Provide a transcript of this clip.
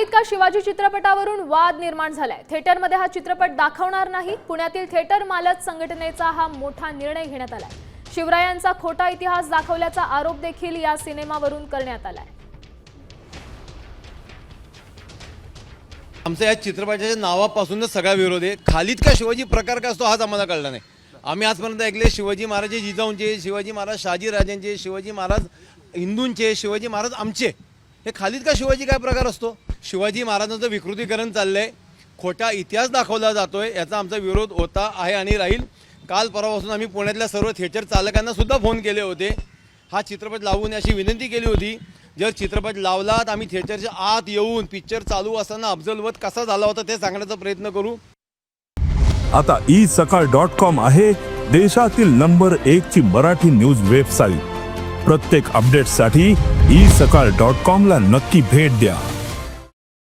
खालीद का शिवाजी चित्रपटावरून वाद निर्माण झालाय? थिएटरमध्ये हा चित्रपट दाखवणार नाही. पुण्यातील थिएटर मालक संघटनेचा हा मोठा निर्णय घेण्यात आलाय. शिवरायांचा खोटा इतिहास दाखवल्याचा आरोप देखील या सिनेमावरून करण्यात आलाय. आमचा या चित्रपटाच्या नावापासूनच सगळा विरोध आहे. खालीद का शिवाजी प्रकार का असतो हाच आम्हाला कळला नाही. आम्ही आजपर्यंत ऐकले शिवाजी महाराज जिजाऊंचे शिवाजी महाराज शहाजीराजांचे शिवाजी महाराज हिंदूंचे शिवाजी महाराज आमचे. हे खालीद का शिवाजी काय प्रकार असतो? शिवाजी महाराजांचं विकृतीकरण चाललंय. खोटा इतिहास दाखवला जातोय याचा आमचा विरोध होता आहे आणि राहील. काल परवापासून आम्ही पुण्यातल्या सर्व थिएटर चालकांना सुद्धा फोन केले होते. हा चित्रपट लावून अशी विनंती केली होती जर चित्रपट लावलात आम्ही थिएटरच्या आत येऊन पिक्चर चालू असताना अफजलवत कसा झाला होता ते सांगण्याचा प्रयत्न करू. आता ई सकाळ डॉट कॉम आहे देशातील नंबर एक ची मराठी न्यूज वेबसाईट प्रत्येक अपडेटसाठी ई सकाळ डॉट कॉम ला नक्की भेट द्या.